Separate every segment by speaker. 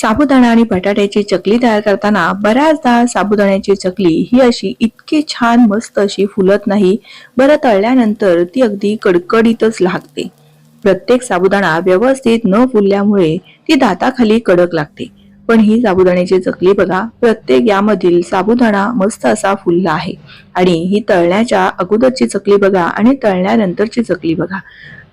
Speaker 1: साबुदाणा आणि बटाट्याची चकली तयार करताना बऱ्याचदा साबुदाण्याची चकली ही अशी इतकी छान मस्त अशी फुलत नाही. बरं तळल्यानंतर ती अगदी कडकडीतच लागते. प्रत्येक साबुदाणा व्यवस्थित न फुलल्यामुळे ती दाताखाली कडक लागते. पण ही साबुदाण्याची चकली बघा प्रत्येक यामधील साबुदाणा मस्त असा फुलला आहे. आणि ही तळण्याच्या अगोदरची चकली बघा आणि तळण्यानंतरची चकली बघा.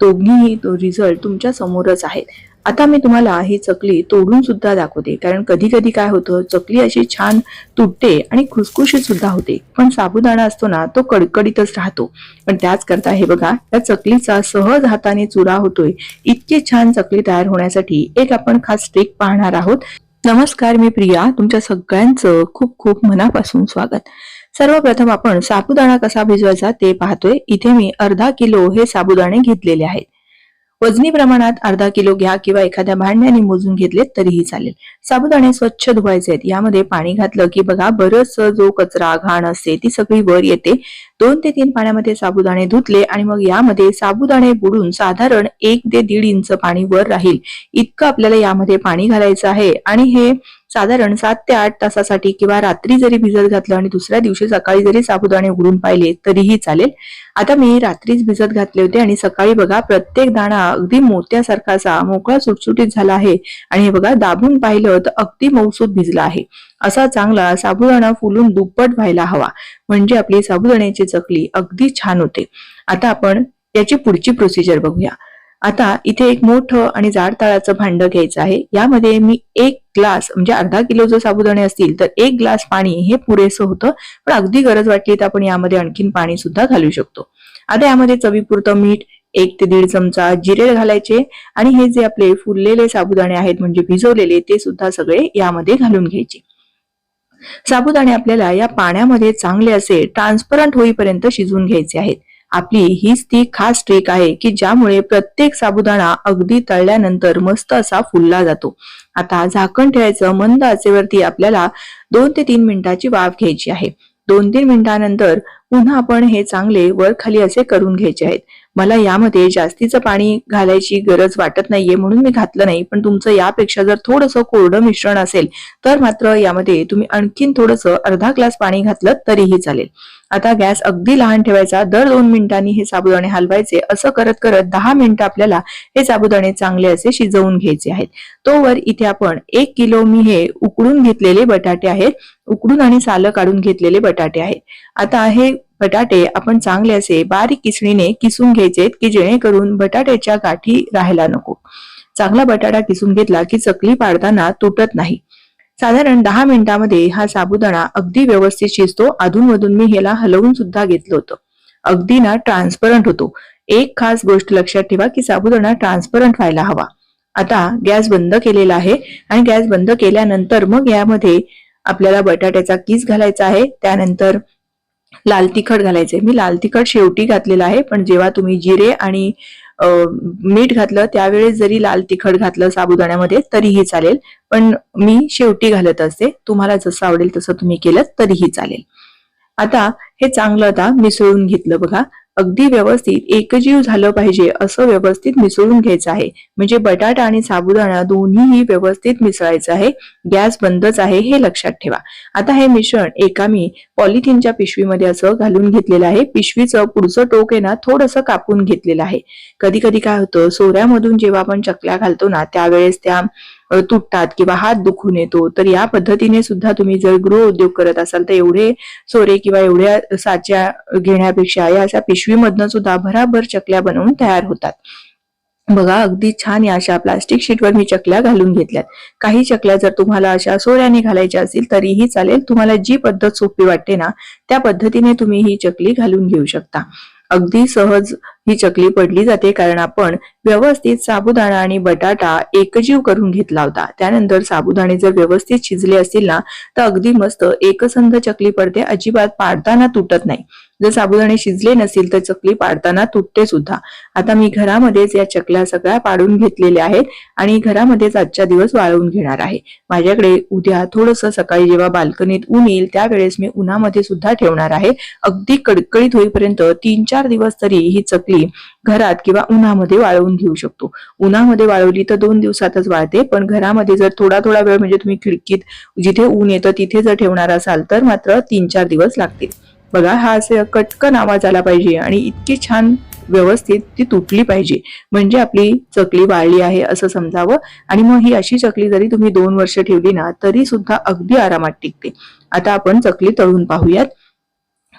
Speaker 1: दोघीही तो रिझल्ट तुमच्या समोरच आहेत. आता मी तुम्हाला ही चकली तोडून सुद्धा दाखवते. कारण कधी कधी काय होतं चकली अशी छान तुटते आणि खुसखुशीत सुद्धा होते. पण साबुदाणा असतो ना तो कडकडीतच राहतो. पण त्याच करता हे बघा या चकलीचा सहज हाताने चुरा होतोय. इतकी छान चकली तयार होण्यासाठी एक आपण खास ट्रिक पाहणार आहोत. नमस्कार मी प्रिया तुमच्या सगळ्यांचं खूप खूप मनापासून स्वागत. सर्वप्रथम आपण साबुदाणा कसा भिजवायचा ते पाहतोय. इथे मी अर्धा किलो हे साबुदाणे घेतलेले आहेत. वजनी प्रमाणात अर्धा किलो घ्या किंवा एखाद्या भांड्याने मोजून घेतले तरीही चालेल. साबुदाणे स्वच्छ धुवायचे आहेत. यामध्ये पाणी घातलं की बघा बरंच जो कचरा घाण असते ती सगळी वर येते. दोन ते तीन पाण्यामध्ये साबुदाणे धुतले आणि मग यामध्ये साबुदाणे बुडून साधारण एक ते दीड इंच पाणी वर राहील. इतकं आपल्याला यामध्ये पाणी घालायचं आहे. आणि हे साधारण सात ते आठ तासासाठी किंवा रात्री जरी भिजत घातलं आणि दुसऱ्या दिवशी सकाळी जरी साबुदाणे उघडून पाहिले तरीही चालेल. आता मी रात्रीच भिजत घातले होते आणि सकाळी बघा प्रत्येक दाणा अगदी मोत्यासारखाचा मोकळा सुटसुटीत झाला आहे. आणि हे बघा दाबून पाहिलं तर अगदी मौसूद भिजला आहे. असा चांगला साबुदाणा फुलून दुप्पट व्हायला हवा. म्हणजे आपली साबुदाण्याची चकली अगदी छान होते. आता आपण याची पुढची प्रोसिजर बघूया. आता इथे एक मोठं आणि जाड तळाचं भांड घ्यायचं आहे. यामध्ये मी एक ग्लास म्हणजे अर्धा किलो जर साबुदाणे असतील तर एक ग्लास पाणी हे पुरेसं होतं. पण अगदी गरज वाटली तर आपण यामध्ये आणखीन पाणी सुद्धा घालू शकतो. आता यामध्ये चवीपुरतं मीठ एक ते दीड चमचा जिरे घालायचे आणि हे जे आपले फुललेले साबुदाणे आहेत म्हणजे भिजवलेले ते सुद्धा सगळे यामध्ये घालून घ्यायचे. साबुदाणे आपल्याला या पाण्यामध्ये चांगले असे ट्रान्सपरंट होईपर्यंत शिजवून घ्यायचे आहेत. आपली हीच ती खास ट्रिक आहे की ज्यामुळे प्रत्येक साबुदाणा अगदी तळल्यानंतर मस्त असा फुलला जातो. आता झाकण ठेवायचं मंद आचेवरती आपल्याला दोन ते तीन मिनिटाची वाफ घ्यायची आहे. दोन तीन मिनिटानंतर पुन्हा आपण हे चांगले वर खाली असे करून घ्यायचे आहेत. मला यामध्ये जास्तीचं पाणी घालायची गरज वाटत नाहीये म्हणून मी घातलं नाही पण तुमचं यापेक्षा जर थोडंसं कोरडं मिश्रण असेल तर मात्र यामध्ये तुम्ही आणखीन थोडंसं अर्धा ग्लास पाणी घातलं तरीही चालेल. आता गॅस अगदी लहान ठेवायचा दर दोन मिनिटांनी हे साबुदाणे हलवायचे. असं करत करत दहा मिनिटं आपल्याला हे साबुदाणे चांगले असे शिजवून घ्यायचे आहेत. तोवर इथे आपण एक किलो मी हे उकडून घेतलेले बटाटे आहेत. उकडून आणि सालं काढून घेतलेले बटाटे आहेत. आता हे बटाटे आपण चांगले असे बारीक किसणीने किसून घ्यायचे की जेणेकरून बटाट्याच्या गाठी राहायला नको. चांगला बटाटा किसून घेतला की चकली पाडताना तुटत नाही. साधारण दहा मिनिटांमध्ये हा साबुदाणा अगदी व्यवस्थित शिजतो. अधूनमधून मी ह्याला हलवून सुद्धा घेतलं होतं. अगदी ना ट्रान्सपरंट होतो. एक खास गोष्ट लक्षात ठेवा की साबुदाणा ट्रान्सपरंट व्हायला हवा. आता गॅस बंद केलेला आहे आणि गॅस बंद केल्यानंतर मग यामध्ये आपल्याला बटाट्याचा किस घालायचा आहे. त्यानंतर लाल तिखट घालायचे मी लाल तिखट शेवटी घातलेलं आहे. पण जेव्हा तुम्ही जिरे आणि मीठ घातलं त्यावेळेस जरी लाल तिखट घातलं साबुदाण्यामध्ये तरीही चालेल. पण मी शेवटी घालत असते. तुम्हाला जसं आवडेल तसं तुम्ही केलं तरीही चालेल. आता हे चांगलं आता मिसळून घेतलं बघा. अगदी व्यवस्थित एकजीव झालं पाहिजे असं व्यवस्थित मिसळून घ्यायचं आहे. म्हणजे बटाटा आणि साबुदाणा दोन्हीही व्यवस्थित मिसळायचं आहे. गॅस बंदच आहे हे लक्षात ठेवा. आता हे मिश्रण एका मी पॉलिथिनच्या पिशवीमध्ये असं घालून घेतलेलं आहे. पिशवीचं पुढचं टोक आहे ना थोडंसं कापून घेतलेलं आहे. कधी कधी काय होतं सोऱ्यामधून जेव्हा आपण चकल्या घालतो ना त्यावेळेस त्या तुटतात किंवा हात दुखून येतो तर या पद्धतीने सुद्धा तुम्ही जर गृह उद्योग करत असाल तर एवढे सोरे किंवा एवढ्या साच्या घेण्यापेक्षा या अशा पिशवीमधनं सुद्धा भराभर चकल्या बनवून तयार होतात. बघा अगदी छान या अशा प्लास्टिक शीटवर मी चकल्या घालून घेतल्यात. काही चकल्या जर तुम्हाला अशा सोऱ्याने घालायच्या असतील तरीही चालेल. तुम्हाला जी पद्धत सोपी वाटते ना त्या पद्धतीने तुम्ही ही चकली घालून घेऊ शकता. अगदी सहज ही चकली पडली जाते कारण आपण व्यवस्थित साबुदाणा आणि बटाटा एकजीव करून घेतला होता त्यानंतर साबुदाणे जर व्यवस्थित शिजले असतील ना तर अगदी मस्त एकसंध चकली पडते. अजिबात पाडताना तुटत नाही. जर साबुदाणे शिजले नसतील तर चकली पाडताना तुटते सुद्धा. आता मी घरामध्येच या चकल्या सगळ्या पाडून घेतलेल्या आहेत आणि घरामध्येच आजच्या दिवस वाळवून घेणार आहे. माझ्याकडे उद्या थोडस सकाळी जेव्हा बाल्कनीत ऊन येईल त्यावेळेस मी उन्हामध्ये सुद्धा ठेवणार आहे. अगदी कडकडीत होईपर्यंत तीन चार दिवस तरी ही चकली चकली घरात किंवा उन्हामध्ये वाळवून घेऊ शकतो. उन्हामध्ये वाळवली तर दोन दिवसातच वाळते पण घरामध्ये जर थोडा थोडा वेळ म्हणजे तुम्ही खिडकीत जिथे ऊन येतं तिथे जर ठेवणार असाल तर मात्र तीन चार दिवस लागतील. बघा हा असे कटकन आवाज आला पाहिजे आणि इतकी छान व्यवस्थित ती तुटली पाहिजे. म्हणजे आपली चकली वाळली आहे असं समजावं आणि मग ही अशी चकली जरी तुम्ही दोन वर्ष ठेवली ना तरी सुद्धा अगदी आरामात टिकते. आता आपण चकली तळून पाहूयात.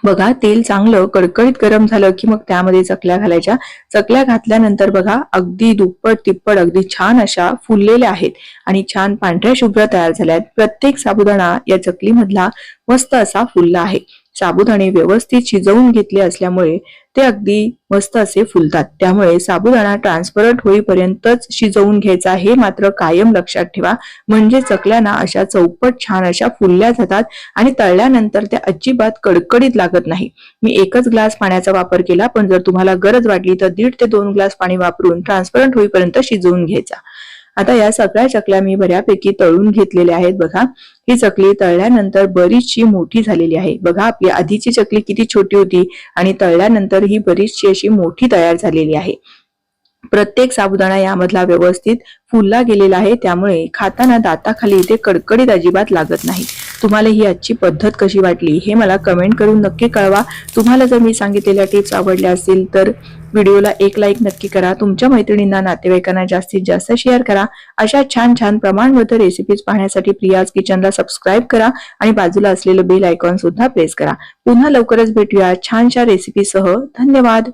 Speaker 1: बघा तेल चांगलं कडकडीत गरम झालं की मग त्यामध्ये चकल्या घालायच्या. चकल्या घातल्यानंतर बघा अगदी दुप्पट तिप्पट अगदी छान अशा फुललेल्या आहेत. आणि छान पांढऱ्या शुभ्र तयार झाल्या आहेत. प्रत्येक साबुदाणा या चकलीमधला मस्त असा फुलला आहे. साबुदाणे व्यवस्थित शिजवून घेतले असल्यामुळे ते अगदी मस्त असे फुलतात. त्यामुळे साबुदाणा ट्रान्सपरंट होईपर्यंतच शिजवून घ्यायचा हे मात्र कायम लक्षात ठेवा. म्हणजे चकल्याना अशा चौपट छान अशा फुलल्या जातात आणि तळल्यानंतर त्या अजिबात कडकडीत लागत नाही. मी एकच ग्लास पाण्याचा वापर केला पण जर तुम्हाला गरज वाटली तर दीड ते दोन ग्लास पाणी वापरून ट्रान्सपरंट होईपर्यंत शिजवून घ्यायचा. आता या सगळ्या चकल्या मी बऱ्यापैकी तळून घेतलेल्या आहेत बघा. ही चकली तळल्यानंतर बरीचशी मोठी झालेली आहे. बघा आपली आधीची चकली किती छोटी होती आणि तळल्यानंतर ही बरीचशी अशी मोठी तयार झालेली आहे. प्रत्येक साबुदाणा यामधला व्यवस्थित फुलला गेलेला आहे त्यामुळे खाताना दाताखाली इथे कडकडीत अजिबात लागत नाही. तुम्हाला ही आजची पद्धत कशी वाटली हे मला कमेंट करून नक्की कळवा. तुम्हाला जर मी सांगितलेल्या टिप्स आवडल्या असतील तर व्हिडिओला एक लाईक नक्की करा. तुमच्या मैत्रिणींना नातेवाईकांना जास्तीत जास्त शेअर करा. अशा छान छान प्रमाणबद्ध रेसिपीज पाहण्यासाठी प्रियाज किचनला सबस्क्राईब करा आणि बाजूला असलेलं बेल आयकॉन सुद्धा प्रेस करा. पुन्हा लवकरच भेटूया छानशा रेसिपीसह धन्यवाद.